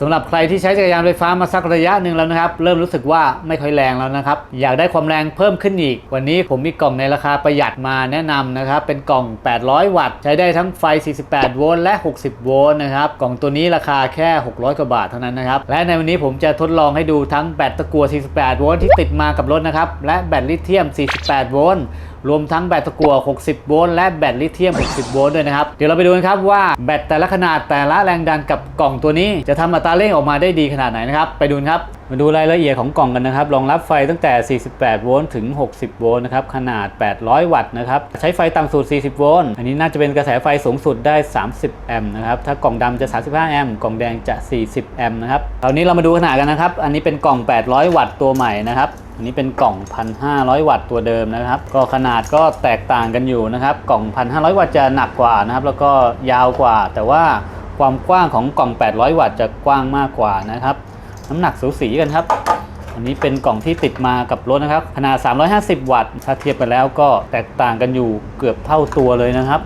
สำหรับใครที่ใช้จักรยานไฟฟ้ามาสักระยะหนึ่งแล้วนะครับ เริ่มรู้สึกว่าไม่ค่อยแรงแล้วนะครับ อยากได้ความแรงเพิ่มขึ้นอีก วันนี้ผมมีกล่องในราคาประหยัดมาแนะนำนะครับ เป็นกล่อง 800 วัตต์ ใช้ได้ทั้งไฟ 48 โวลต์และ 60 โวลต์นะครับ กล่องตัวนี้ราคาแค่ 600 กว่าบาทเท่านั้นนะครับ และในวันนี้ผมจะทดลองให้ดูทั้งแบตตะกั่ว48 โวลต์ที่ติดมากับรถนะครับ และแบตลิเธียม 48 โวลต์ รวมทั้งแบตตะกั่ว 60 โวลต์และแบตลิเธียม 60 โวลต์ด้วยนะครับ เดี๋ยวเราไปดูกันครับว่าแบตแต่ละขนาดแต่ละแรงดันกับกล่องตัวนี้ จะทำอัตราเร่งออกมาได้ดีขนาดไหนนะครับ ไปดูนครับ มาดูรายละเอียดของกล่องกันนะครับ รองรับไฟตั้งแต่ 48 โวลต์ถึง 60 โวลต์นะครับ ขนาด 800 วัตต์นะครับ ใช้ไฟต่ำสุด 40 โวลต์ อันนี้น่าจะเป็นกระแสไฟสูงสุดได้ 30 แอมป์นะครับ ถ้ากล่องดำจะ 35 แอมป์ กล่องแดงจะ 40 แอมป์นะครับ คราวนี้เรามาดูขนาดกันนะครับ อันนี้เป็นกล่อง 800 วัตต์ตัวใหม่นะครับ อันนี้เป็นกล่อง 1,500 วัตต์ตัวเดิมนะครับ ก็ขนาดก็แตกต่างกันอยู่นะครับ กล่อง 1,500 วัตต์จะหนักกว่านะครับ แล้วก็ยาวกว่า แต่ว่าความกว้างของกล่อง 800 วัตต์จะกว้างมากกว่านะครับ น้ำหนักสูสีกันครับ อันนี้เป็นกล่องที่ติดมากับรถนะครับ ขนาด 350 วัตต์ ถ้าเทียบกันแล้วก็แตกต่างกันอยู่เกือบเท่าตัวเลยนะครับ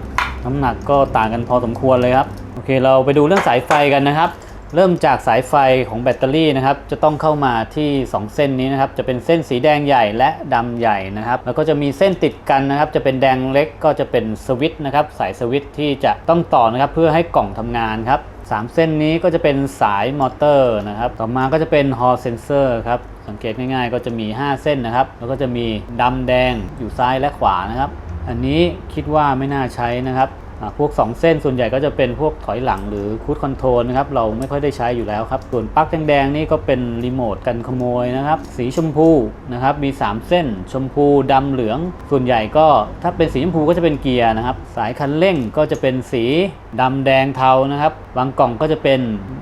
น้ำหนักก็ต่างกันพอสมควรเลยครับ โอเค เราไปดูเรื่องสายไฟกันนะครับ เริ่มจากสายไฟของแบตเตอรี่นะครับ จะต้องเข้ามาที่ 2 เส้นนี้นะครับ จะเป็นเส้นสีแดงใหญ่และดำใหญ่นะครับ แล้วก็จะมีเส้นติดกันนะครับ จะเป็นแดงเล็กก็จะเป็นสวิตช์นะครับ สายสวิตช์ที่จะต้องต่อนะครับเพื่อให้กล่องทำงานครับ สามเส้นนี้ก็จะเป็นสายมอเตอร์นะครับ ต่อมาก็จะเป็นฮอลเซนเซอร์ครับ สังเกตง่ายๆ ก็จะมี 5 เส้นนะครับ แล้วก็จะมีดำแดงอยู่ซ้ายและขวานะครับ อันนี้คิดว่าไม่น่าใช้นะครับ พวก 2 เส้นส่วนใหญ่ก็จะเป็นพวกถอยหลังหรือคูดคอนโทรลนะครับเราไม่ค่อยได้ใช้อยู่แล้วครับ ส่วนปลั๊กแดงๆนี่ก็เป็นรีโมทกันขโมยนะครับ สีชมพูนะครับมี 3 เส้น ชมพูดำเหลือง ส่วนใหญ่ก็ถ้าเป็นสีชมพูก็จะเป็นเกียร์นะครับ สายคันเร่งก็จะเป็นสีดำแดงเทานะครับบางกล่องก็จะเป็น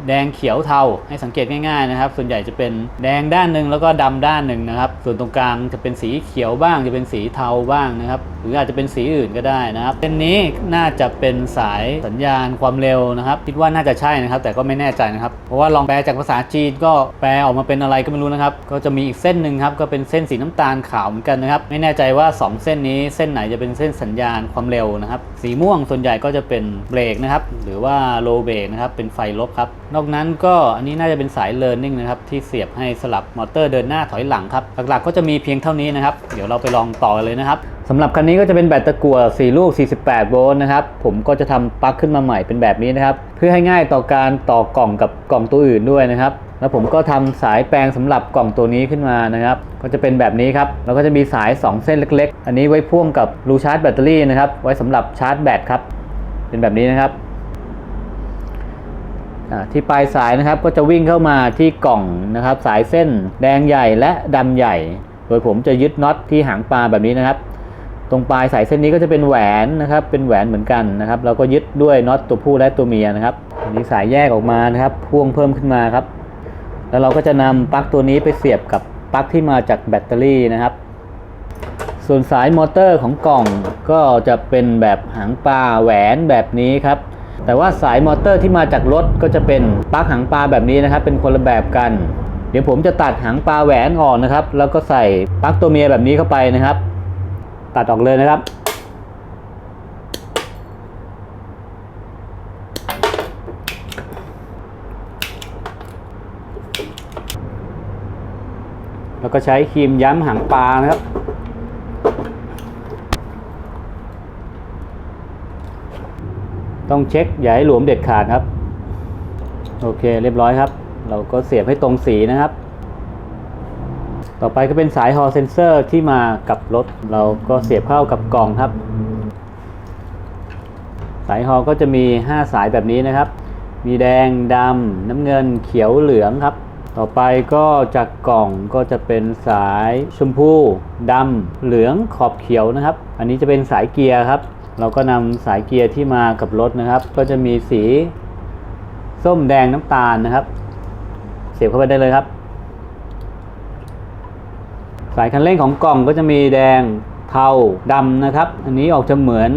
แดงเขียวเทาให้สังเกตง่ายๆนะครับ ส่วนใหญ่จะเป็นแดงด้านหนึ่งแล้วก็ดำด้านหนึ่งนะครับ ส่วนตรงกลางจะเป็นสีเขียวบ้าง จะเป็นสีเทาบ้างนะครับ หรืออาจจะเป็นสีอื่นก็ได้นะครับเส้นนี้น่าจะเป็นสายสัญญาณความเร็วนะครับ คิดว่าน่าจะใช่นะครับ แต่ก็ไม่แน่ใจนะครับ เพราะว่าลองแปลจากภาษาจีนก็แปลออกมาเป็นอะไรก็ไม่รู้นะครับ ก็จะมีอีกเส้นหนึ่งครับ ก็เป็นเส้นสีน้ำตาลขาวเหมือนกันนะครับ ไม่แน่ใจว่า 2 เส้นนี้เส้นไหนจะเป็นเส้นสัญญาณความเร็วนะครับ สีม่วงส่วนใหญ่ก็จะเป็นเบรกนะครับ หรือว่าโลเบรกนะครับ เป็นไฟลบครับ นอกนั้นก็อันนี้น่าจะเป็นสาย learning นะครับ ที่เสียบให้สลับมอเตอร์เดินหน้าถอยหลังครับ หลักๆก็จะมีเพียงเท่านี้นะครับ เดี๋ยวเราไปลองต่อเลยนะครับสำหรับคันนี้ก็จะเป็นแบตตะกั่ว4 ลูก 48 โวลต์นะครับผมก็จะทำปลั๊กขึ้นมาใหม่เป็นแบบนี้นะครับ เพื่อให้ง่ายต่อการต่อกล่องกับกล่องตัวอื่นด้วยนะครับ แล้วผมก็ทำสายแปลงสำหรับกล่องตัวนี้ขึ้นมานะครับ ก็จะเป็นแบบนี้ครับแล้วก็จะมีสาย 2 เส้นเล็ก ๆ อันนี้ไว้พ่วงกับรูชาร์จแบตเตอรี่นะครับ ไว้สำหรับชาร์จแบตครับเป็นแบบนี้นะครับที่ปลายสายนะครับก็จะวิ่งเข้ามาที่กล่องนะครับ สายเส้นแดงใหญ่และดำใหญ่ โดยผมจะยึดน็อตที่หางปลาแบบนี้นะครับ ตรงปลายสายเส้นนี้ก็จะเป็นแหวนนะครับ เป็นแหวนเหมือนกันนะครับ เราก็ยึดด้วยน็อตตัวผู้และตัวเมียนะครับอันนี้สายแยกออกมานะครับ พ่วงเพิ่มขึ้นมาครับ แล้วเราก็จะนำปลั๊กตัวนี้ไปเสียบกับปลั๊กที่มาจากแบตเตอรี่นะครับ ส่วนสายมอเตอร์ของกล่องก็จะเป็นแบบหางปลาแหวนแบบนี้ครับ แต่ว่าสายมอเตอร์ที่มาจากรถก็จะเป็นปลั๊กหางปลาแบบนี้นะครับ เป็นคนละแบบกัน เดี๋ยวผมจะตัดหางปลาแหวนออกนะครับ แล้วก็ใส่ปลั๊กตัวเมียแบบนี้เข้าไปนะครับ ตัดออกเลยนะครับ แล้วก็ใช้ครีมย้ำหางปลานะครับต้องเช็คอย่าให้หลวมเด็ดขาดครับ โอเคเรียบร้อยครับ เราก็เสียบให้ตรงสีนะครับ ต่อไปก็เป็นสายฮอลเซนเซอร์ที่มากับรถ เราก็เสียบเข้ากับกล่องครับ สายฮอลก็จะมี 5 สายแบบนี้นะครับ มีแดงดำน้ำเงินเขียวเหลืองครับ ต่อไปก็จากกล่องก็จะเป็นสายชมพูดำเหลืองขอบเขียวนะครับ อันนี้จะเป็นสายเกียร์ครับ เราก็นำสายเกียร์ที่มากับรถนะครับ ก็จะมีสีส้มแดงน้ำตาลนะครับ เสียบเข้าไปได้เลยครับ สายคันเร่งของกล่องก็จะมีแดงเทาดำนะครับ อันนี้ออกจะเหมือน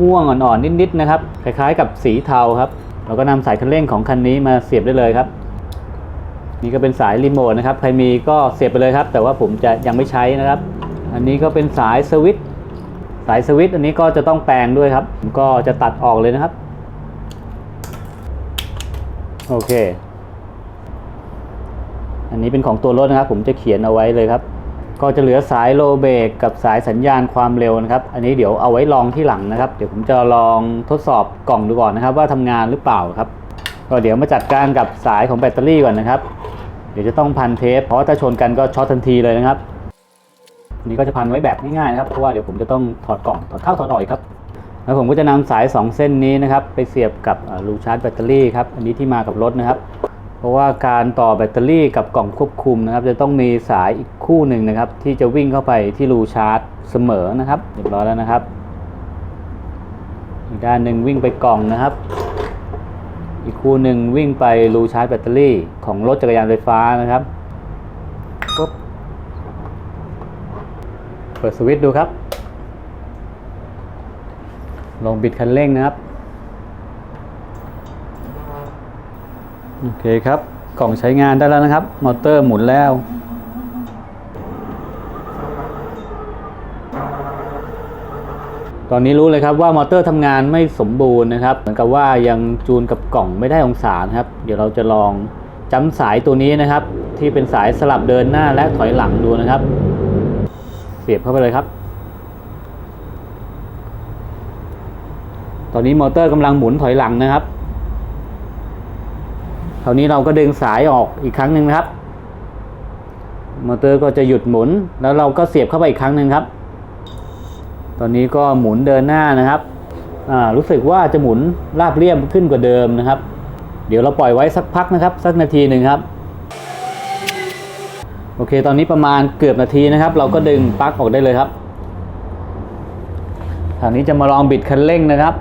ม่วงอ่อนๆนิดๆนะครับ คล้ายๆกับสีเทาครับ เราก็นำสายคันเร่งของคันนี้มาเสียบได้เลยครับ นี่ก็เป็นสายรีโมทนะครับ ใครมีก็เสียบไปเลยครับ แต่ว่าผมจะยังไม่ใช้นะครับ อันนี้ก็เป็นสายสวิตสายสวิตอันนี้ก็จะต้องแปลงด้วยครับ ผมก็จะตัดออกเลยนะครับ โอเค อันนี้เป็นของตัวรถนะครับ ผมจะเขียนเอาไว้เลยครับ ก็จะเหลือสายโลเบกกับสายสัญญาณความเร็วนะครับ อันนี้เดี๋ยวเอาไว้ลองที่หลังนะครับ เดี๋ยวผมจะลองทดสอบกล่องดูก่อนนะครับ ว่าทำงานหรือเปล่าครับ ก็เดี๋ยวมาจัดการกับสายของแบตเตอรี่ก่อนนะครับ เดี๋ยวจะต้องพันเทปเพราะว่าถ้าชนกันก็ช็อตทันทีเลยนะครับอันนี้ก็จะพันไว้แบบง่ายๆนะครับ เพราะว่าเดี๋ยวผมจะต้องถอดกล่องถอดเข้าถอดออกอีกครับ แล้วผมก็จะนำสาย 2 เส้นนี้นะครับ ไปเสียบกับรูชาร์จแบตเตอรี่ครับ อันนี้ที่มากับรถนะครับ เพราะว่าการต่อแบตเตอรี่กับกล่องควบคุมนะครับ จะต้องมีสายอีกคู่หนึ่งนะครับ ที่จะวิ่งเข้าไปที่รูชาร์จเสมอนะครับเรียบร้อยแล้วนะครับ อีกด้านหนึ่งวิ่งไปกล่องนะครับ อีกคู่หนึ่งวิ่งไปรูชาร์จแบตเตอรี่ของรถจักรยานไฟฟ้านะครับปุ๊บเปิดสวิตช์ดูครับ ลองบิดคันเร่งนะครับ โอเคครับ กล่องใช้งานได้แล้วนะครับ มอเตอร์หมุนแล้ว ตอนนี้รู้เลยครับว่ามอเตอร์ทำงานไม่สมบูรณ์นะครับ เหมือนกับว่ายังจูนกับกล่องไม่ได้องศาครับ เดี๋ยวเราจะลองจำสายตัวนี้นะครับ ที่เป็นสายสลับเดินหน้าและถอยหลังดูนะครับ เสียบเข้าไปเลยครับ ตอนนี้มอเตอร์กำลังหมุนถอยหลังนะครับ ราวนี้เราก็ดึงสายออกอีกครั้งหนึ่งนะครับ มอเตอร์ก็จะหยุดหมุน แล้วเราก็เสียบเข้าไปอีกครั้งหนึ่งครับ ตอนนี้ก็หมุนเดินหน้านะครับอ่ารู้สึกว่าจะหมุนราบเรียบขึ้นกว่าเดิมนะครับ เดี๋ยวเราปล่อยไว้สักพักนะครับ สักนาทีหนึ่งครับ โอเค ตอนนี้ประมาณเกือบนาทีนะครับ เราก็ดึงปลั๊กออกได้เลยครับทางนี้จะมาลองบิดคันเร่งนะครับ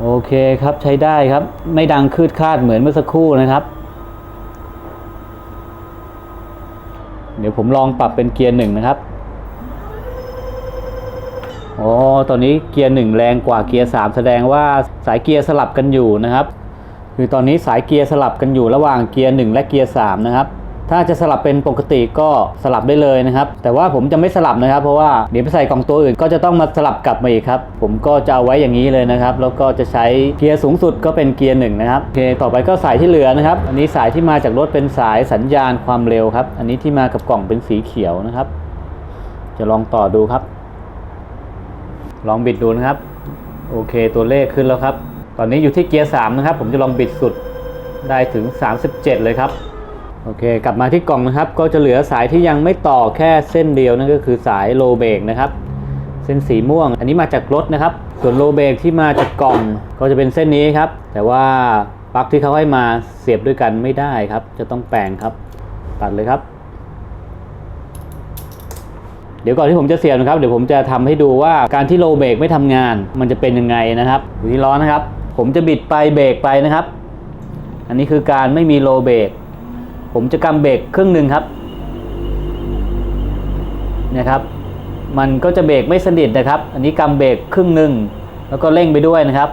โอเคครับใช้ได้ครับ ไม่ดังคืดคาดเหมือนเมื่อสักครู่นะครับ เดี๋ยวผมลองปรับเป็นเกียร์หนึ่งนะครับอ๋อตอนนี้เกียร์หนึ่งแรงกว่าเกียร์สามแสดงว่าสายเกียร์สลับกันอยู่นะครับ คือตอนนี้สายเกียร์สลับกันอยู่ระหว่างเกียร์หนึ่งและเกียร์สามนะครับ ถ้าจะสลับเป็นปกติก็สลับได้เลยนะครับ แต่ว่าผมจะไม่สลับนะครับ เพราะว่าเดี๋ยวไปใส่กล่องตัวอื่นก็จะต้องมาสลับกลับมาอีกครับ ผมก็จะเอาไว้อย่างนี้เลยนะครับ แล้วก็จะใช้เกียร์สูงสุดก็เป็นเกียร์หนึ่งนะครับโอเคต่อไปก็สายที่เหลือนะครับ อันนี้สายที่มาจากรถเป็นสายสัญญาณความเร็วครับ อันนี้ที่มากับกล่องเป็นสีเขียวนะครับ จะลองต่อดูครับ ลองบิดดูนะครับ โอเคตัวเลขขึ้นแล้วครับ ตอนนี้อยู่ที่เกียร์3นะครับ ผมจะลองบิดสุดได้ถึง 37 เลยครับ โอเค กลับมาที่กล่องนะครับ ก็จะเหลือสายที่ยังไม่ต่อแค่เส้นเดียวนั่นก็คือสายโลเบรกนะครับ เส้นสีม่วง อันนี้มาจากรถนะครับ ส่วนโลเบรกที่มาจากกล่องก็จะเป็นเส้นนี้ครับ แต่ว่าปลั๊กที่เขาให้มาเสียบด้วยกันไม่ได้ครับ จะต้องแปลงครับ ตัดเลยครับ เดี๋ยวก่อนที่ผมจะเสียบนะครับ เดี๋ยวผมจะทำให้ดูว่าการที่โลเบรกไม่ทำงาน มันจะเป็นยังไงนะครับอยู่ที่ล้อนะครับ ผมจะบิดไปเบรกไปนะครับ อันนี้คือการไม่มีโลเบรก ผมจะกำเบรกครึ่งหนึ่งครับนี่ยครับ มันก็จะเบรกไม่สนิทนะครับ อันนี้กำเบรกครึ่งหนึ่งแล้วก็เร่งไปด้วยนะครับ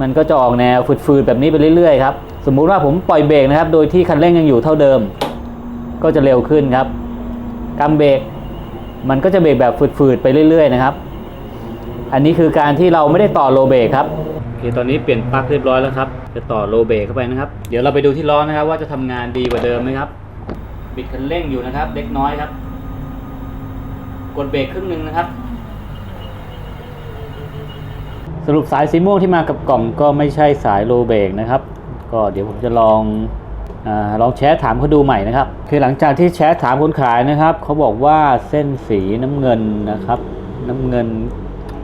มันก็จะออกแนวฝืดๆแบบนี้ไปเรื่อยๆครับสมมุติว่าผมปล่อยเบรกนะครับ โดยที่คันเร่งยังอยู่เท่าเดิม ก็จะเร็วขึ้นครับกำเบรกมันก็จะเบรกแบบฝืดๆไปเรื่อยๆนะครับ อันนี้คือการที่เราไม่ได้ต่อโลเบรกครับ คตอนนี้เปลี่ยนปลั๊กเรียบร้อยแล้วครับ จะต่อโลเบรกเข้าไปนะครับ เดี๋ยวเราไปดูที่ล้อนะครับ ว่าจะทำงานดีกว่าเดิมไหมครับ บิดคันเร่งอยู่นะครับ เล็กน้อยครับ กดเบรกครึ่งหนึ่งนะครับ สรุปสายสีม่วงที่มากับกล่องก็ไม่ใช่สายโลเบรกนะครับ ก็เดี๋ยวผมจะลองอลองแชทถามเขาดูใหม่นะครับ คือหลังจากที่แชทถามคนขายนะครับเขาบอกว่าเส้นสีน้ำเงินนะครับ น้ำเงิน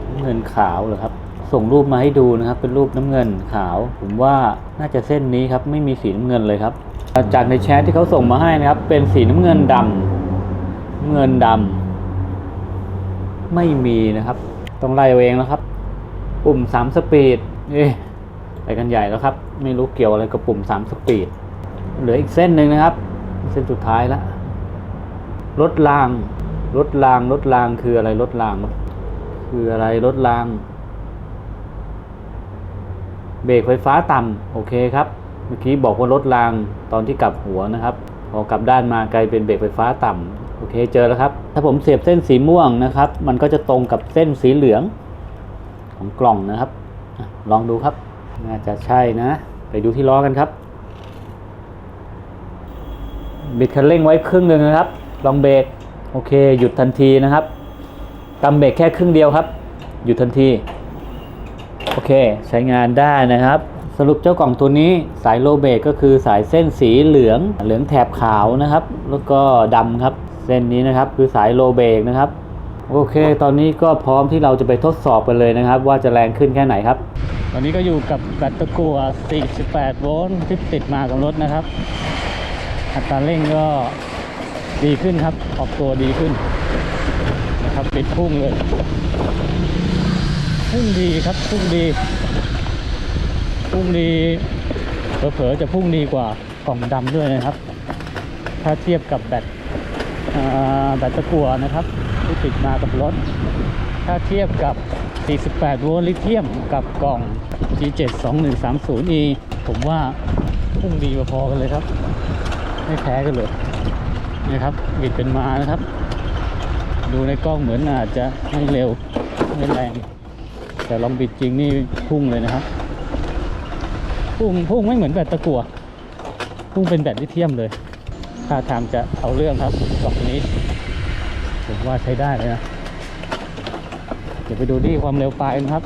น้ำเงินขาวเหรอครับ ส่งรูปมาให้ดูนะครับ เป็นรูปน้ำเงินขาว ผมว่าน่าจะเส้นนี้ครับไม่มีสีน้ำเงินเลยครับ จากในแชทที่เขาส่งมาให้นะครับ เป็นสีน้ำเงินดำน้ำเงินดำไม่มีนะครับ ต้องไล่เอาเองแล้วครับ ปุ่ม 3 สปีดเอ๊ะไปกันใหญ่แล้วครับ ไม่รู้เกี่ยวอะไรกับปุ่ม 3 สปีดเหลืออีกเส้นหนึ่งนะครับ เส้นสุดท้ายแล้วรถรางรถรางรถรางคืออะไรรถราง คืออะไรรถราง เบรกไฟฟ้าต่ำโอเคครับ เมื่อกี้บอกว่ารถรางตอนที่กลับหัวนะครับ พอกลับด้านมากลายเป็นเบรกไฟฟ้าต่ำโอเคเจอแล้วครับ ถ้าผมเสียบเส้นสีม่วงนะครับ มันก็จะตรงกับเส้นสีเหลืองของกล่องนะครับลองดูครับ น่าจะใช่นะ ไปดูที่ล้อกันครับ บิดคันเร่งไว้ครึ่งหนึ่งนะครับ ลองเบรกโอเค หยุดทันทีนะครับกำเบรกแค่ครึ่งเดียวครับ หยุดทันที อเคใช้งานได้นะครับ สรุปเจ้ากล่องตัวนี้สายโลเบรกก็คือสายเส้นสีเหลืองเหลืองแถบขาวนะครับ แล้วก็ดำครับ เส้นนี้นะครับคือสายโลเบรกนะครับโอเค ตอนนี้ก็พร้อมที่เราจะไปทดสอบกันเลยนะครับ ว่าจะแรงขึ้นแค่ไหนครับ ตอนนี้ก็อยู่กับแบตเตอร์กัว 48 โวลต์ที่ติดมากับรถนะครับ อัตราเร่งก็ดีขึ้นครับ ออกตัวดีขึ้นนะครับ ปิดพุ่งเลย พุ่งดีครับพุ่งดี พุ่งดีเผลอๆจะพุ่งดีกว่ากล่องดำด้วยนะครับ ถ้าเทียบกับแบตแบตตะกัวนะครับ ที่ติดมากับรถ ถ้าเทียบกับ 48 โวลต์ลิเธียมกับกล่อง G72130E ผมว่าพุ่งดีพอๆกันเลยครับ ไม่แพ้กันเลยนะครับบิดเป็นมานะครับ ดูในกล้องเหมือนอาจจะไม่เร็ว ไม่แรง แต่ลองบิดจริงนี่พุ่งเลยนะครับ พุ่งพุ่งไม่เหมือนแบตตะกั่วพุ่งเป็นแบตลิเธียมเลยท่าทางจะเอาเรื่องครับกล่องนี้ผมว่าใช้ได้เลยนะ เดี๋ยวไปดูที่ความเร็วปลายนะครับ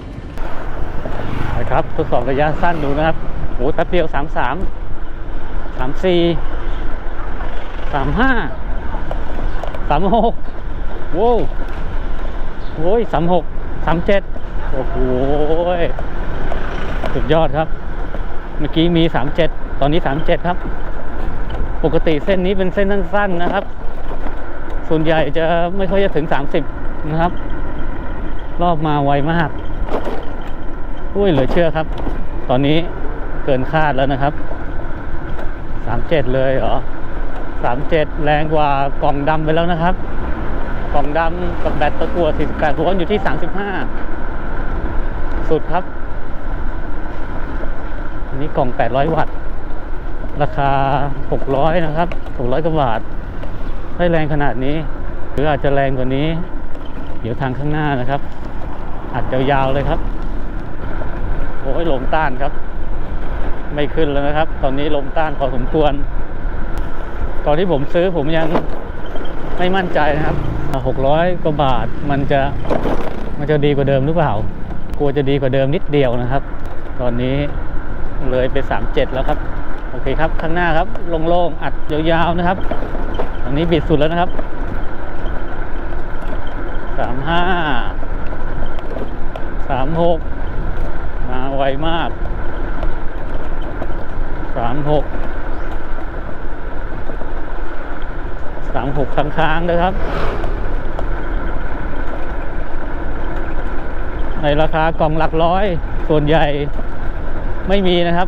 นะครับทดสอบระยะสั้นดูนะครับโอ้แป๊บเดียวสามสามสามสี่สามห้าสามหกโว้โอ้ยสามหกสามเจ็ด โอ้โหสุดยอดครับ เมื่อกี้มีสามเจ็ดตอนนี้สามเจ็ดครับ ปกติเส้นนี้เป็นเส้นสั้นๆนะครับ ส่วนใหญ่จะไม่ค่อยจะถึง30นะครับ รอบมาไวมากอุ้ยเหลือเชื่อครับ ตอนนี้เกินคาดแล้วนะครับ37เลยเหรอ37แรงกว่ากล่องดำไปแล้วนะครับ กล่องดำกับแบตตะกัว48โวลต์อยู่ที่ 35 สุดครับ อันนี้กล่อง 800 วัตต์ ราคา 600 นะครับ 600กว่าบาท ได้แรงขนาดนี้ หรืออาจจะแรงกว่านี้ เดี๋ยวทางข้างหน้านะครับ อัดยาวๆเลยครับ โอ้ยลมต้านครับ ไม่ขึ้นแล้วนะครับ ตอนนี้ลมต้านพอสมควร ตอนที่ผมซื้อผมยังไม่มั่นใจนะครับ 600กว่าบาทมันจะมันจะดีกว่าเดิมหรือเปล่า กลัวจะดีกว่าเดิมนิดเดียวนะครับ ตอนนี้เลยไป 37 แล้วครับ โอเคครับ ข้างหน้าครับโล่งๆอัดยาวๆนะครับอันนี้บิดสุดแล้วนะครับสามห้าสามหกมาไวมากสามหกสามหกค้างๆนะครับ ในราคากล่องหลักร้อย ส่วนใหญ่ไม่มีนะครับ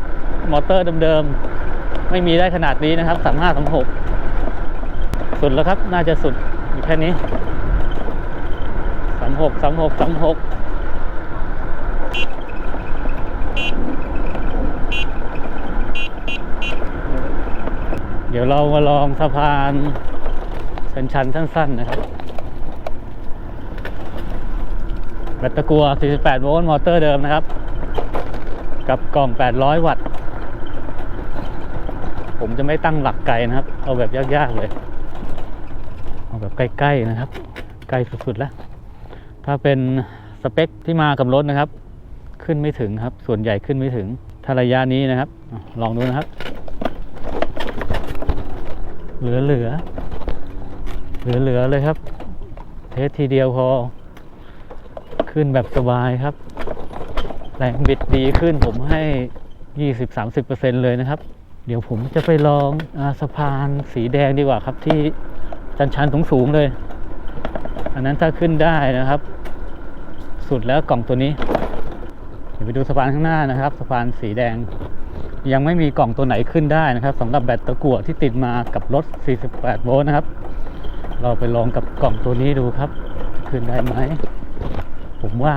มอเตอร์เดิมๆ ไม่มีได้ขนาดนี้นะครับสามห้าสามหกสุดแล้วครับ น่าจะสุดอยู่แค่นี้สามหกสามหกสามหกเดี๋ยวเรามาลองสะพานเป็นชันสั้น ๆ นะครับ แบ ตตะกัว 48 โวลต์มอเตอร์เดิมนะครับ กับกล่อง 800 วัตต์ ผมจะไม่ตั้งหลักไกลนะครับ เอาแบบยากๆเลย เอาแบบใกล้ๆนะครับใกล้สุดๆแล้ว ถ้าเป็นสเปคที่มากับรถนะครับ ขึ้นไม่ถึงครับ ส่วนใหญ่ขึ้นไม่ถึงถ้าระยะนี้นะครับ ลองดูนะครับ เหลือเหลือเหลือเหลือๆเลยครับ เทสทีเดียวพอ ขึ้นแบบสบายครับ แรงบิดดีขึ้นผมให้ 20-30%เลยนะครับ เดี๋ยวผมจะไปลองอสะพานสีแดงดีกว่าครับที่ชันชันสูงสูงเลย อันนั้นถ้าขึ้นได้นะครับ สุดแล้วกล่องตัวนี้ เดี๋ยวไปดูสะพานข้างหน้านะครับสะพานสีแดง ยังไม่มีกล่องตัวไหนขึ้นได้นะครับสำหรับแบตตะกั่วที่ติดมากับรถ 48 โวลต์นะครับ เราไปลองกับกล่องตัวนี้ดูครับ ขึ้นได้ไหม ผมว่า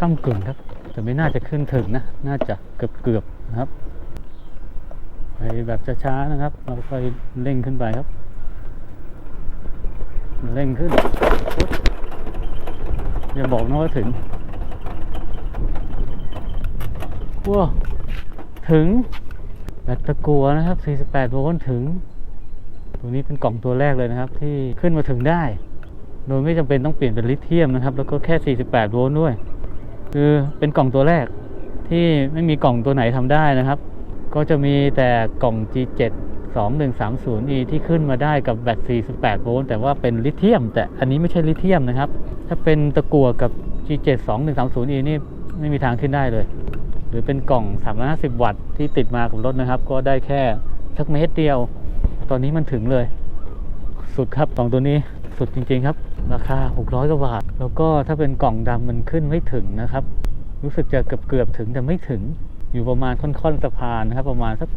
ก้ากึ่งครับ แต่ไม่น่าจะขึ้นถึงนะ น่าจะเกือบๆนะครับไปแบบช้าๆนะครับ เราค่อยเร่งขึ้นไปครับ เร่งขึ้น อย่าบอกนะว่าถึงว้าถึงแบตตะกัวนะครับ 48โวลต์ถึง ตัวนี้เป็นกล่องตัวแรกเลยนะครับ ที่ขึ้นมาถึงได้ โดยไม่จำเป็นต้องเปลี่ยนเป็นลิเธียมนะครับ แล้วก็แค่ 48 โวลต์ด้วย คือเป็นกล่องตัวแรกที่ไม่มีกล่องตัวไหนทำได้นะครับ ก็จะมีแต่กล่อง G7 2130E ที่ขึ้นมาได้กับแบต 48 โวลต์แต่ว่าเป็นลิเธียม แต่อันนี้ไม่ใช่ลิเธียมนะครับ ถ้าเป็นตะกั่วกับ G7 2130E นี่ไม่มีทางขึ้นได้เลย หรือเป็นกล่อง 350 วัตต์ที่ติดมากับรถนะครับ ก็ได้แค่สักเมตรเดียว ตอนนี้มันถึงเลย สุดครับกล่องตัวนี้สุดจริง ๆ ครับ ราคา 600กว่าบาท แล้วก็ถ้าเป็นกล่องดำมันขึ้นไม่ถึงนะครับ รู้สึกจะเกือบเกือบถึงแต่ไม่ถึง อยู่ประมาณค่อนๆสะพานนะครับ ประมาณสัก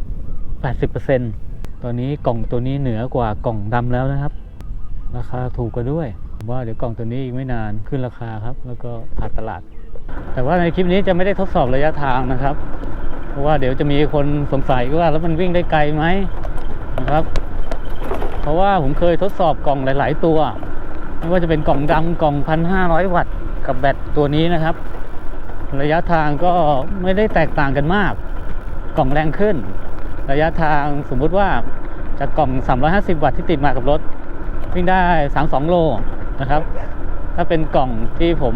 80%ตอนนี้กล่องตัวนี้เหนือกว่ากล่องดำแล้วนะครับ ราคาถูกกว่าด้วยว่าเดี๋ยวกล่องตัวนี้อีกไม่นานขึ้นราคาครับ แล้วก็ขาดตลาด แต่ว่าในคลิปนี้จะไม่ได้ทดสอบระยะทางนะครับ เพราะว่าเดี๋ยวจะมีคนสงสัยว่าแล้วมันวิ่งได้ไกลไหมนะครับ เพราะว่าผมเคยทดสอบกล่องหลาย ๆ ตัว ไม่ว่าจะเป็นกล่องดำกล่องพันห้าร้อยวัตต์กับแบตตัวนี้นะครับ ระยะทางก็ไม่ได้แตกต่างกันมาก กล่องแรงขึ้น ระยะทางสมมุติว่าจากกล่อง 350 วัตต์ที่ติดมากับรถ วิ่งได้ 32 โลนะครับ ถ้าเป็นกล่องที่ผม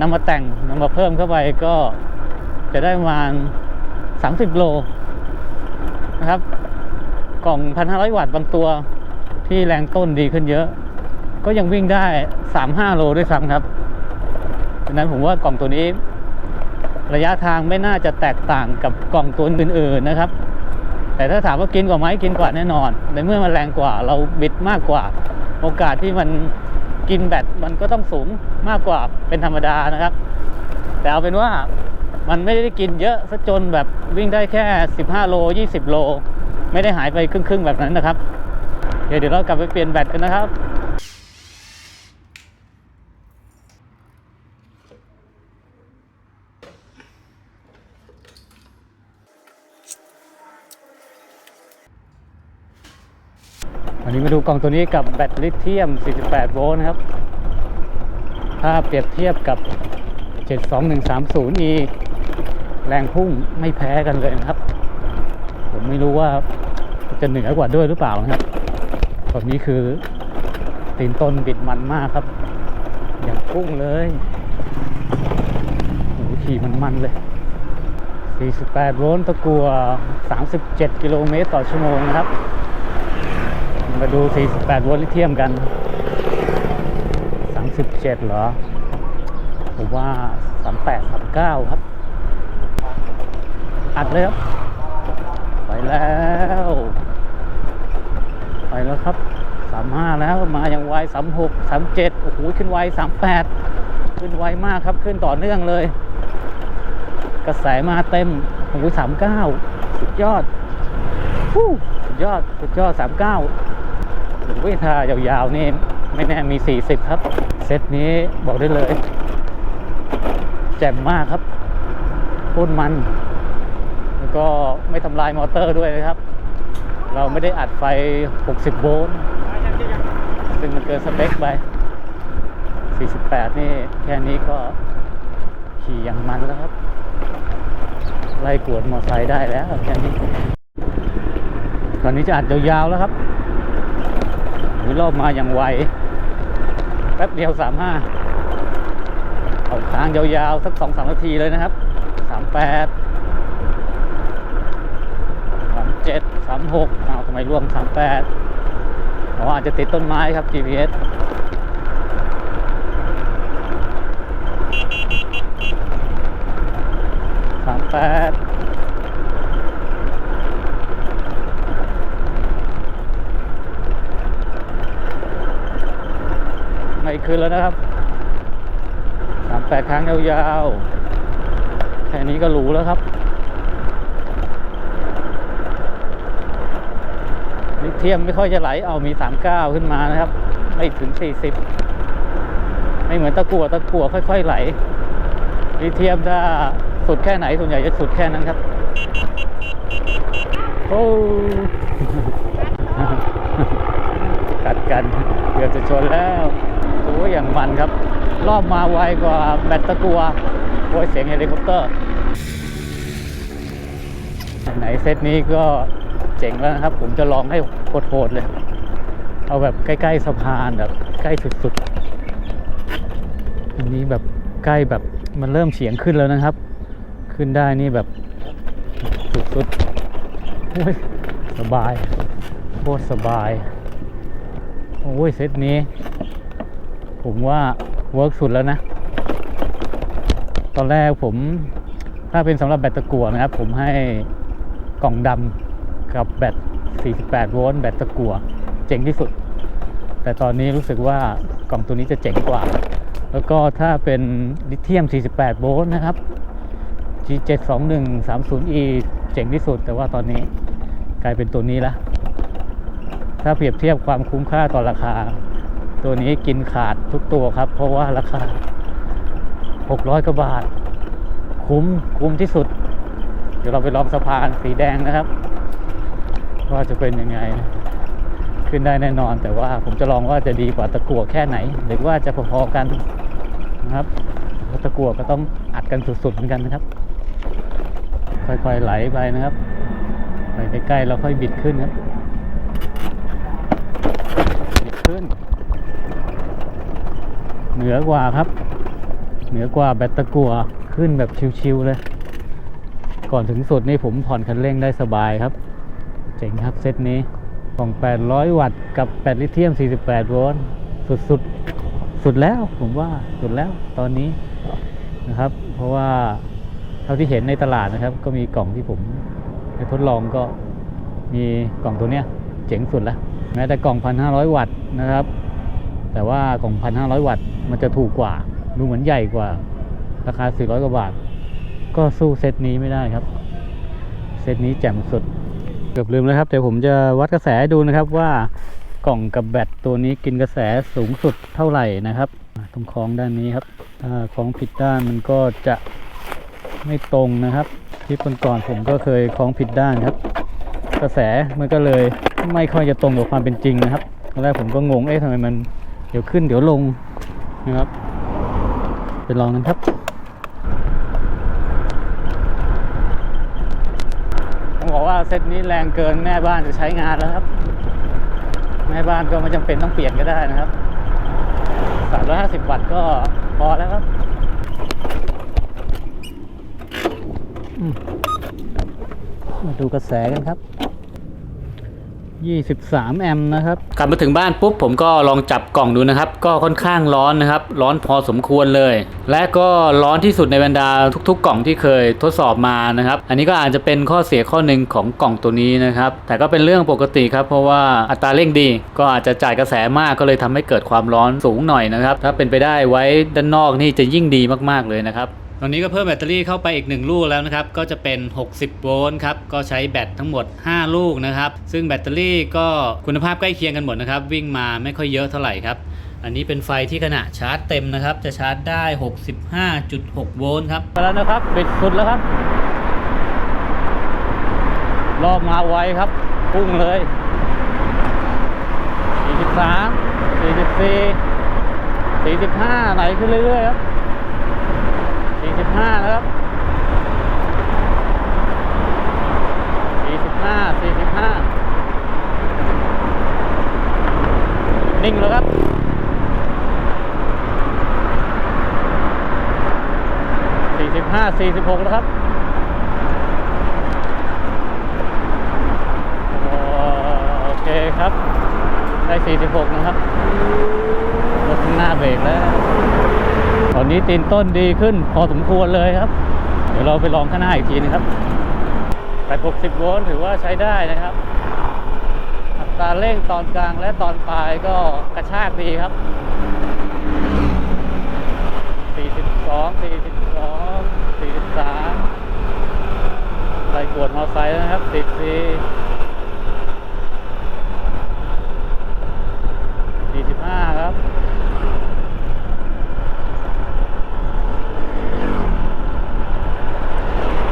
นำมาแต่งนำมาเพิ่มเข้าไปก็จะได้ประมาณ 30 โลนะครับ กล่อง 1,500 วัตต์บางตัวที่แรงต้นดีขึ้นเยอะ ก็ยังวิ่งได้ 3-5 โลด้วยซ้ำครับดังนั้นผมว่ากล่องตัวนี้ ระยะทางไม่น่าจะแตกต่างกับกล่องตัวอื่นๆนะครับ แต่ถ้าถามว่ากินกว่าไหมกินกว่าแน่นอน ในเมื่อมันแรงกว่าเราบิดมากกว่า โอกาสที่มันกินแบตมันก็ต้องสูงมากกว่าเป็นธรรมดานะครับ แต่เอาเป็นว่ามันไม่ได้กินเยอะซะจนแบบวิ่งได้แค่ 15 โล 20 โล ไม่ได้หายไปครึ่งๆแบบนั้นนะครับ เดี๋ยวเดี๋ยวเรากลับไปเปลี่ยนแบตกันนะครับอันนี้มาดูกล่องตัวนี้กับแบตลิเธียม 48 โวลต์นะครับ ถ้าเปรียบเทียบกับ 72130E แรงพุ่งไม่แพ้กันเลยนะครับ ไม่รู้ว่าจะเหนือกว่าด้วยหรือเปล่านะครับตอนนี้คือตีนต้นบิดมันมากครับ อย่างพุ่งเลยโอ้โหขี่มันมันเลย 48 โวลต์ตะกัว 37 กิโลเมตรต่อชั่วโมงนะครับ มาดู 48 โวลต์ลิเธียมกัน 37 เหรอ ผมว่า 38 39 ครับ อัดเลยครับ แล้ว ไปแล้วครับ35แล้วมาอย่างไว36 37โอ้โหขึ้นไว38ขึ้นไวมากครับขึ้นต่อเนื่องเลย กระแสมาเต็มโอ้โห39สุดยอดฟู้สุดยอดสุดยอด39โอ้ยถ้ายาวๆนี่ไม่แน่มี40ครับ เซตนี้บอกได้เลย แจ่มมากครับโคตรมัน แล้วก็ไม่ทำลายมอเตอร์ด้วยนะครับ เราไม่ได้อัดไฟ 60 โวลต์ซึ่งมันเกินสเปคไป 48 นี่แค่นี้ก็ขี่อย่างมันแล้วครับ ไล่กวดมอไซค์ได้แล้วแค่นี้ตอนนี้จะอัดยาวๆแล้วครับหรอรอบมาอย่างไว แป๊บเดียว 35 เอาค้างยาวๆ สัก 2-3 นาทีเลยนะครับ 38 37 36เอาทำไมร่วง38อ๋ออาจจะติดต้นไม้ครับ GPS 38ไม่ขึ้นแล้วนะครับสามแปดครั้งยาวๆ แค่นี้ก็หรูแล้วครับลิ เทียมไม่ค่อยจะไหลเอามี 39 ขึ้นมานะครับ ไม่ถึง 40 ไม่เหมือนตะกั่วตะกั่วค่อย ๆ ไหลลิเทียมถ้าสุดแค่ไหนส่วนใหญ่จะสุดแค่นั้นครับ โอ้กัดกันเกือบจะชนแล้วโอ้ยอย่างมันครับ รอบมาไวกว่าแบตตะกัวโอ้ยเสียงเฮลิคอปเตอร์ ไหนเซตนี้ก็เจ๋งแล้วนะครับ ผมจะลองให้โหดๆเลย เอาแบบใกล้ๆสะพานแบบใกล้สุดๆอันนี้แบบใกล้แบบมันเริ่มเฉียงขึ้นแล้วนะครับ ขึ้นได้นี่แบบสุดๆโอ้ยสบายโคตรสบาย โอ้ยเซตนี้ ผมว่าเวิร์กสุดแล้วนะ ตอนแรกผมถ้าเป็นสำหรับแบตตะกั่วนะครับ ผมให้กล่องดำกับแบต 48 โวลต์แบตตะกั่วเจ๋งที่สุด แต่ตอนนี้รู้สึกว่ากล่องตัวนี้จะเจ๋งกว่า แล้วก็ถ้าเป็นลิเธียม 48 โวลต์นะครับ G72130E เจ๋งที่สุด แต่ว่าตอนนี้กลายเป็นตัวนี้ละถ้าเปรียบเทียบความคุ้มค่าต่อราคา ตัวนี้กินขาดทุกตัวครับ เพราะว่าราคา 600 กว่าบาท คุ้มคุ้มที่สุด เดี๋ยวเราไปลองสะพานสีแดงนะครับ ว่าจะเป็นยังไง ขึ้นได้แน่นอน แต่ว่าผมจะลองว่าจะดีกว่าตะกั่วแค่ไหน หรือว่าจะพอๆกันนะครับตะกั่วก็ต้องอัดกันสุดๆเหมือนกันนะครับ ค่อยๆไหลไปนะครับ ไปใกล้ๆแล้วค่อยบิดขึ้นครับบิดขึ้น เหนือกว่าครับ เหนือกว่าแบตตะกั่วขึ้นแบบชิวๆเลย ก่อนถึงสุดนี่ผมผ่อนคันเร่งได้สบายครับ เจ๋งครับเซตนี้ของ 800 วัตต์กับแบตลิเธียม 48 โวลต์สุดสุดๆสุดแล้วผมว่าสุดแล้วตอนนี้นะครับ เพราะว่าเท่าที่เห็นในตลาดนะครับ ก็มีกล่องที่ผมไปทดลองก็มีกล่องตัวเนี้ยเจ๋งสุดแล้วแม้แต่กล่อง 1,500 วัตต์นะครับ แต่ว่ากล่อง 1,500 วัตต์มันจะถูกกว่า ดูเหมือนใหญ่กว่า ราคา 400 กว่าบาท ก็สู้เซตนี้ไม่ได้ครับ เซตนี้แจ่มสุด กือบลืมแล้วครับเดี๋ยวผมจะวัดกระแสดูนะครับว่ากล่องกับแบตตัวนี้กินกระแสสูงสุดเท่าไหร่นะครับตรงคล้องด้านนี้ครับ ถ้าคล้องผิดด้านมันก็จะไม่ตรงนะครับที่ก่อนผมก็เคยคล้องผิดด้านครับ กระแสมันก็เลยไม่ค่อยจะตรงกับความเป็นจริงนะครับตอนแรกผมก็งงเอ๊ะทำไมมันเดี๋ยวขึ้นเดี๋ยวลงนะครับไปลองกันครับ ผมบอกว่า เซตนี้แรงเกินแม่บ้านจะใช้งานแล้วครับ แม่บ้านก็ไม่จำเป็นต้องเปลี่ยนก็ได้นะครับ 350 วัตต์ก็พอแล้วครับมาดูกระแสกันครับ 23 แอมป์นะครับ กลับมาถึงบ้านปุ๊บผมก็ลองจับกล่องดูนะครับ ก็ค่อนข้างร้อนนะครับ ร้อนพอสมควรเลย และก็ร้อนที่สุดในบรรดาทุกๆ กล่องที่เคยทดสอบมานะครับ อันนี้ก็อาจจะเป็นข้อเสียข้อหนึ่งของกล่องตัวนี้นะครับ แต่ก็เป็นเรื่องปกติครับ เพราะว่าอัตราเร่งดี ก็อาจจะจ่ายกระแสมากก็เลยทำให้เกิดความร้อนสูงหน่อยนะครับ ถ้าเป็นไปได้ไว้ด้านนอกนี่จะยิ่งดีมากๆเลยนะครับ ตอนนี้ก็เพิ่มแบตเตอรี่เข้าไปอีก 1 ลูกแล้วนะครับ ก็จะเป็น 60 โวลต์ครับ ก็ใช้แบตทั้งหมด 5 ลูกนะครับ ซึ่งแบตเตอรี่ก็คุณภาพใกล้เคียงกันหมดนะครับ วิ่งมาไม่ค่อยเยอะเท่าไหร่ครับ อันนี้เป็นไฟที่ขณะชาร์จเต็มนะครับ จะชาร์จได้ 65.6 โวลต์ครับแล้วนะครับปิดสุดแล้วครับ รอบมาไวครับพุ่งเลย 43 44 45 ไหลขึ้นเรื่อยๆครับ สิบห้าแล้วครับสี่สิบห้าสี่สิบห้านิ่งแล้วครับสี่สิบห้าสี่สิบหกแล้วครับโอเคครับ ได้สี่สิบหกนะครับรถข้างหน้าเบรกแล้ว อนนี้ตีนต้นดีขึ้นพอสมควรเลยครับ เดี๋ยวเราไปลองข้างหน้าอีกทีนะครับแต่60 โวลต์ถือว่าใช้ได้นะครับ อัตราเร่งตอนกลางและตอนปลายก็กระชากดีครับ 42 42 43ใส่กวดมอไซค์นะครับ 14 45 ครับ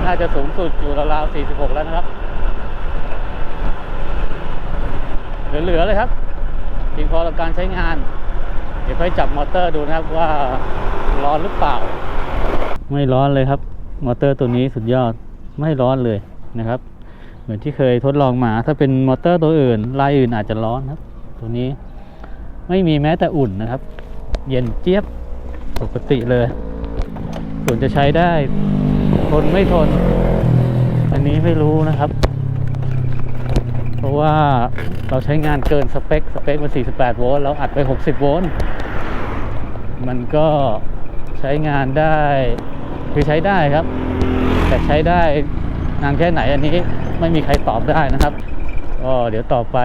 น่าจะ สุดอยู่ราวๆ46 แล้วนะครับ เหลือๆเลยครับเพียงพอต่อการใช้งาน เดี๋ยวค่อยจับมอเตอร์ดูนะครับว่าร้อนหรือเปล่า ไม่ร้อนเลยครับ มอเตอร์ตัวนี้สุดยอดไม่ร้อนเลยนะครับ เหมือนที่เคยทดลองมา ถ้าเป็นมอเตอร์ตัวอื่นลายอื่นอาจจะร้อนครับ ตัวนี้ไม่มีแม้แต่อุ่นนะครับ เย็นเจี๊ยบปกติเลย ส่วนจะใช้ได้ ทนไม่ทน อันนี้ไม่รู้นะครับ เพราะว่าเราใช้งานเกินสเปค สเปคมัน 48 โวลต์เราอัดไป 60 โวลต์ มันก็ใช้งานได้คือใช้ได้ครับ แต่ใช้ได้นานแค่ไหนอันนี้ไม่มีใครตอบได้นะครับก็เดี๋ยวต่อไป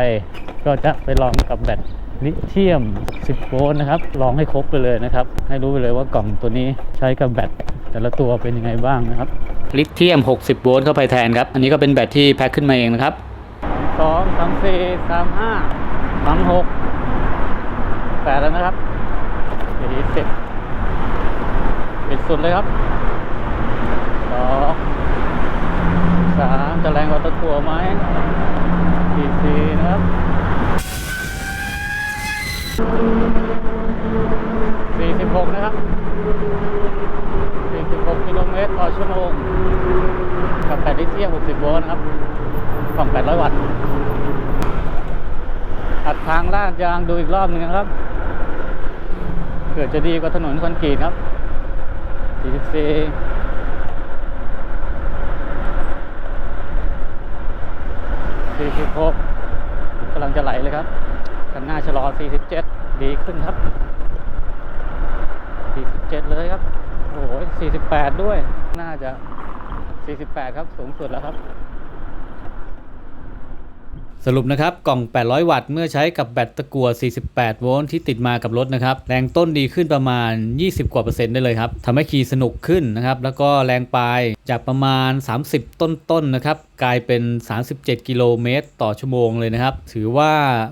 ก็จะไปลองกับแบต ลิเธียม 10 โวลต์นะครับ ลองให้ครบไปเลยนะครับ ให้รู้ไปเลยว่ากล่องตัวนี้ใช้กับแบตแต่ละตัวเป็นยังไงบ้างนะครับ ลิเธียม 60 โวลต์เข้าไปแทนครับ อันนี้ก็เป็นแบตที่แพ็คขึ้นมาเองนะครับสองสามสี่สามห้าสามหกแปดแล้วนะครับสี่สิบปิดสุดเลยครับสองสามจะแรงกว่าตะกั่วไหม 46 นะครับ 46 กิโลเมตรต่อชั่วโมง กับแบตเตอรี่60 โวลต์นะครับฝั่ง800 วัตต์อัดทางลาดยางดูอีกรอบหนึ่งนะครับ เกิดจะดีกว่าถนนคอนกรีตครับ 4446กกำลังจะไหลเลยครับคันหน้าชะลอสี่สิบเจ ดีขึ้นครับ 47 เลยครับ โอ้โห48 ด้วย น่าจะ 48 ครับ สูงสุดแล้วครับ สรุปนะครับ กล่อง 800 วัตต์ เมื่อใช้กับแบตตะกั่ว 48 โวลต์ที่ติดมากับรถนะครับ แรงต้นดีขึ้นประมาณ 20 กว่าเปอร์เซ็นต์ได้เลยครับ ทำให้ขี่สนุกขึ้นนะครับ แล้วก็แรงปลายจากประมาณ 30 ต้นๆนนะครับ กลายเป็น 37 กิโลเมตรต่อชั่วโมงเลยนะครับ ถือว่า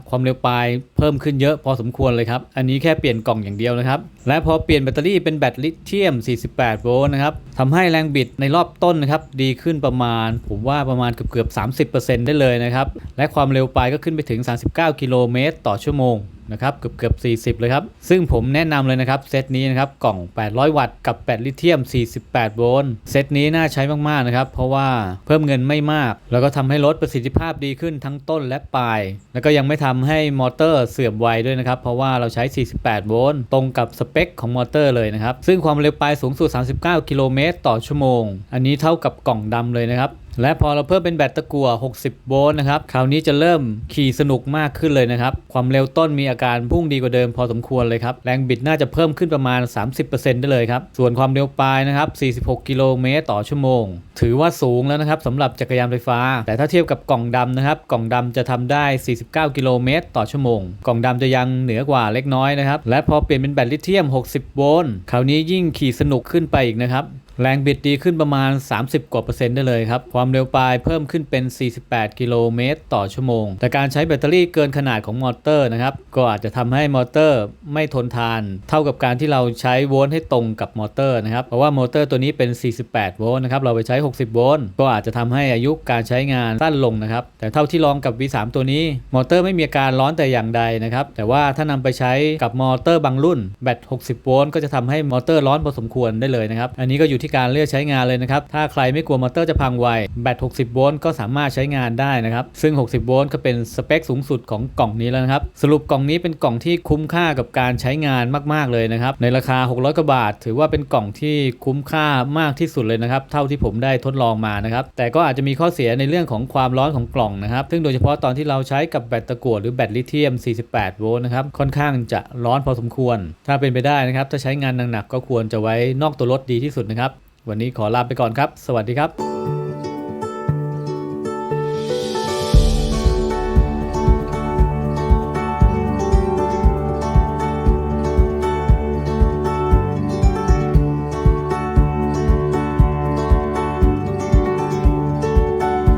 ความเร็วปลายเพิ่มขึ้นเยอะพอสมควรเลยครับ อันนี้แค่เปลี่ยนกล่องอย่างเดียวนะครับ และพอเปลี่ยนแบตเตอรี่เป็นแบตลิเธียม 48 โวลต์นะครับทำให้แรงบิดในรอบต้นนะครับ ดีขึ้นประมาณ ผมว่าประมาณเกือบๆ30%ได้เลยนะครับ และความเร็วปลายก็ขึ้นไปถึง 39 กิโลเมตรต่อชั่วโมง นะครับเกือบเกือบ40 เลยครับ ซึ่งผมแนะนำเลยนะครับเซตนี้นะครับกล่อง 800 วัตต์กับแบตลิเธียม 48 โวลต์เซตนี้น่าใช้มากๆนะครับ เพราะว่าเพิ่มเงินไม่มาก แล้วก็ทำให้ลดประสิทธิภาพดีขึ้นทั้งต้นและปลาย แล้วก็ยังไม่ทำให้มอเตอร์เสื่อมไวด้วยนะครับ เพราะว่าเราใช้ 48 โวลต์ตรงกับสเปคของมอเตอร์เลยนะครับ ซึ่งความเร็วปลายสูงสุด 39 กิโลเมตรต่อชั่วโมง อันนี้เท่ากับกล่องดำเลยนะครับ และพอเราเพิ่มเป็นแบตตะกั่ว 60 โวลต์นะครับ คราวนี้จะเริ่มขี่สนุกมากขึ้นเลยนะครับ ความเร็วต้นมีอาการพุ่งดีกว่าเดิมพอสมควรเลยครับ แรงบิดน่าจะเพิ่มขึ้นประมาณ 30%ได้เลยครับ ส่วนความเร็วปลายนะครับ 46 กิโลเมตรต่อชั่วโมง ถือว่าสูงแล้วนะครับสำหรับจักรยานไฟฟ้า แต่ถ้าเทียบกับกล่องดำนะครับ กล่องดำจะทำได้ 49 กิโลเมตรต่อชั่วโมง กล่องดำจะยังเหนือกว่าเล็กน้อยนะครับ และพอเปลี่ยนเป็นแบตลิเธียม 60 โวลต์ คราวนี้ยิ่งขี่สนุกขึ้นไปอีกนะครับ แรงบิดดีขึ้นประมาณ 30 กว่าเปอร์เซ็นต์ได้เลยครับ ความเร็วปลายเพิ่มขึ้นเป็น 48 กิโลเมตรต่อชั่วโมง แต่การใช้แบตเตอรี่เกินขนาดของมอเตอร์นะครับ ก็อาจจะทำให้มอเตอร์ไม่ทนทาน เท่ากับการที่เราใช้โวลต์ให้ตรงกับมอเตอร์นะครับ เพราะว่ามอเตอร์ตัวนี้เป็น 48 โวลต์นะครับ เราไปใช้ 60 โวลต์ ก็อาจจะทำให้อายุการใช้งานสั้นลงนะครับ แต่เท่าที่ลองกับ V3 ตัวนี้ มอเตอร์ไม่มีอาการร้อนแต่อย่างใดนะครับ แต่ว่าถ้านำไปใช้กับมอเตอร์บางรุ่น แบต 60 โวลต์ ก็จะทำให้มอเตอร์ร้อนพอสมควรได้เลยนะครับ อันนี้ก็อยู่ที่การเลือกใช้งานเลยนะครับ ถ้าใครไม่กลัวมอเตอร์จะพังไว แบต 60 โวลต์ก็สามารถใช้งานได้นะครับ ซึ่ง 60 โวลต์ก็เป็นสเปคสูงสุดของกล่องนี้แล้วนะครับ สรุปกล่องนี้เป็นกล่องที่คุ้มค่ากับการใช้งานมาก ๆ เลยนะครับ ในราคา 600 กว่าบาท ถือว่าเป็นกล่องที่คุ้มค่ามากที่สุดเลยนะครับ เท่าที่ผมได้ทดลองมานะครับ แต่ก็อาจจะมีข้อเสียในเรื่องของความร้อนของกล่องนะครับ ซึ่งโดยเฉพาะตอนที่เราใช้กับแบตตะกั่วหรือแบตลิเธียม 48 โวลต์นะครับ ค่อนข้างจะร้อนพอสมควร ถ้าเป็นไปได้นะครับ ถ้าใช้งานหนักๆก็ควรจะไว้นอกตัวรถดีที่สุดนะครับ วันนี้ขอลาไปก่อนครับ สวัสดีครับ